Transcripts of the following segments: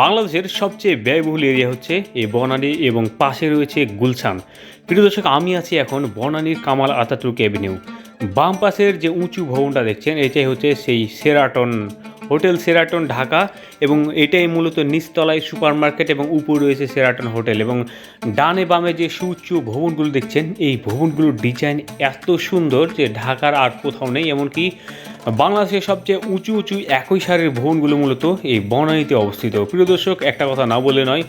বাংলাদেশের সবচেয়ে ব্যয়বহুল এরিয়া হচ্ছে এই বনানী এবং পাশে রয়েছে গুলশান। প্রিয় দর্শক, আমি আছি এখন বনানীর কামাল আতাতুর্ক অ্যাভিনিউ বাম পাশের যে উঁচু ভবনটা দেখছেন, এটাই হচ্ছে সেই সেরাটন হোটেল সেরাটন ঢাকা এবং এটাই মূলত নিচতলায় সুপার মার্কেট এবং উপর রয়েছে সেরাটন হোটেল এবং ডানে বামে যে সুউচ্চ ভবনগুলো দেখছেন, এই ভবনগুলোর ডিজাইন এত সুন্দর যে ঢাকার আর কোথাও নেই, এমনকি বাংলাদেশের সবচেয়ে উঁচু উঁচু একই সারের ভবনগুলো মূলত এই বনানীতে অবস্থিত। প্রিয় দর্শক, একটা কথা না বলে নয়,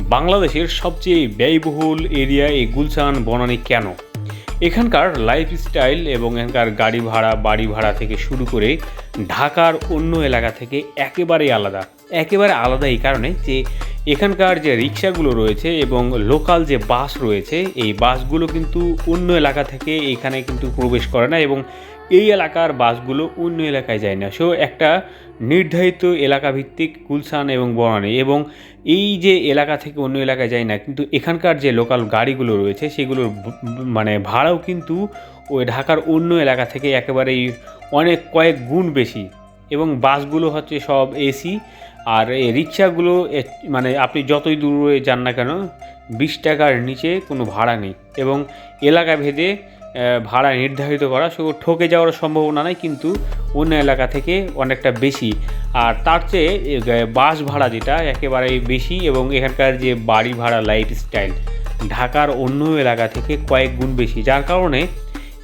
বাংলাদেশের সবচেয়ে ব্যয়বহুল এরিয়া এই গুলশান বনানী কেন? এখানকার লাইফস্টাইল এবং এখানকার গাড়ি ভাড়া, বাড়ি ভাড়া থেকে শুরু করে ঢাকার অন্য এলাকা থেকে একেবারেই আলাদা। একেবারে আলাদা এই কারণে যে এখানকার যে রিক্সাগুলো রয়েছে এবং লোকাল যে বাস রয়েছে, এই বাসগুলো কিন্তু অন্য এলাকা থেকে এখানে কিন্তু প্রবেশ করে না এবং এই এলাকার বাসগুলো অন্য এলাকায় যায় না। সো একটা নির্ধারিত এলাকা ভিত্তিক গুলশান এবং বনানী এবং এই যে এলাকা থেকে অন্য এলাকায় যায় না, কিন্তু এখানকার যে লোকাল গাড়িগুলো রয়েছে, সেগুলোর মানে ভাড়াও কিন্তু ওই ঢাকার অন্য এলাকা থেকে একেবারেই অনেক কয়েক গুণ বেশি এবং বাসগুলো হচ্ছে সব এসি আর এই রিক্সাগুলো মানে আপনি যতই দূরে যান না কেন, বিশ টাকার নিচে কোনো ভাড়া নেই এবং এলাকা ভেদে ভাড়া নির্ধারিত করা সে ঠকে যাওয়ার সম্ভাবনা নাই, কিন্তু অন্য এলাকা থেকে অনেকটা বেশি। আর তার চেয়ে বাস ভাড়া যেটা একেবারেই বেশি এবং এখানকার যে বাড়ি ভাড়া লাইফস্টাইল ঢাকার অন্য এলাকা থেকে কয়েক গুণ বেশি। যার কারণে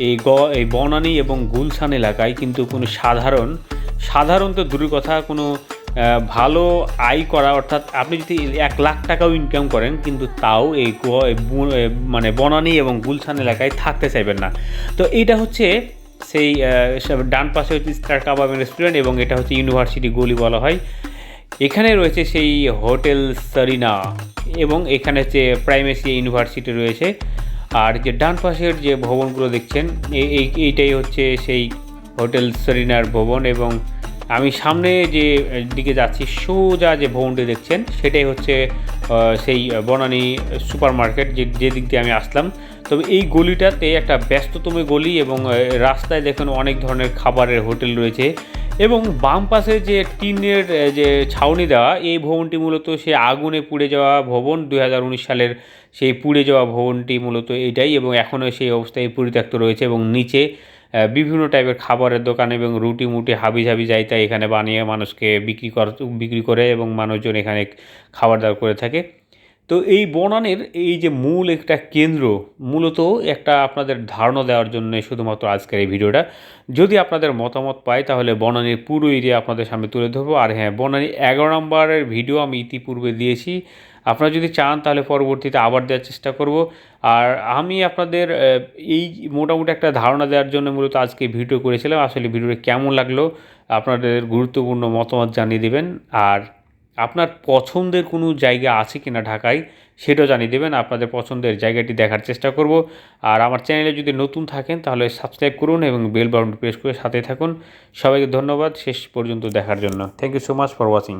এই গ, এই বনানী এবং গুলশান এলাকায় কিন্তু কোনো সাধারণ, সাধারণত দূরের কথা কোনো ভালো আয় করা, অর্থাৎ আপনি যদি এক লাখ টাকাও ইনকাম করেন, কিন্তু তাও এই মানে বনানী এবং গুলশান এলাকায় থাকতে চাইবেন না। তো এইটা হচ্ছে সেই ডান পাশে হচ্ছে স্টার কাবাব রেস্টুরেন্ট এবং এটা হচ্ছে ইউনিভার্সিটি গলি বলা হয়। এখানে রয়েছে সেই হোটেল সারিনা এবং এখানে হচ্ছে প্রাইমেসি ইউনিভার্সিটি রয়েছে। আর যে ডান পাশের যে ভবনগুলো দেখছেন এই এই- এইটাই হচ্ছে সেই হোটেল সেরিনার ভবন এবং আমি সামনে যে দিকে যাচ্ছি, সোজা যে ভবনটি দেখছেন, সেটাই হচ্ছে সেই বনানী সুপার মার্কেট যে যে দিক দিয়ে আমি আসলাম। তবে এই গলিটাতে একটা ব্যস্ততম গলি এবং রাস্তায় দেখুন অনেক ধরনের খাবারের হোটেল রয়েছে এবং বাম পাশে যে টিনের যে ছাউনি দেওয়া, এই ভবনটি মূলত সে আগুনে পুড়ে যাওয়া ভবন দু হাজার উনিশ সালের সেই পুড়ে যাওয়া ভবনটি মূলত এটাই এবং এখনও সেই অবস্থায় পরিত্যক্ত রয়েছে এবং নিচে বিভিন্ন টাইপের খাবারের দোকান এবং রুটি মুটি হাবি জাবি যাইতা এখানে বানিয়ে মানুষকে বিক্রি কর, বিক্রি করে এবং মানুষজন এখানে খাবার দাবার করে থাকে। তো এই বনানের এই যে মূল একটা কেন্দ্র, মূলত একটা আপনাদের ধারণা দেওয়ার জন্য শুধুমাত্র আজকের এই ভিডিওটা। যদি আপনাদের মতামত পাই, তাহলে বনানীর পুরো এরিয়া আপনাদের সামনে তুলে ধরবো। আর হ্যাঁ বনানী এগারো নম্বরের ভিডিও আমি ইতিপূর্বে দিয়েছি। আপনারা যদি চান, তাহলে পরবর্তীতে আবার দেওয়ার চেষ্টা করব। আর আমি আপনাদের এই মোটামুটি একটা ধারণা দেওয়ার জন্য মূলত আজকে ভিডিও করেছিলাম। আসলে ভিডিওটা কেমন লাগল, আপনাদের গুরুত্বপূর্ণ মতামত জানিয়ে দেবেন। আর আপনার পছন্দের কোনো জায়গা আছে কিনা ঢাকায়, সেটাও জানিয়ে দেবেন। আপনাদের পছন্দের জায়গাটি দেখার চেষ্টা করব। আর আমার চ্যানেলে যদি নতুন থাকেন, তাহলে সাবস্ক্রাইব করুন এবং বেল বাটন প্রেস করে সাথে থাকুন। সবাইকে ধন্যবাদ। শেষ পর্যন্ত দেখার জন্য। Thank you so much for watching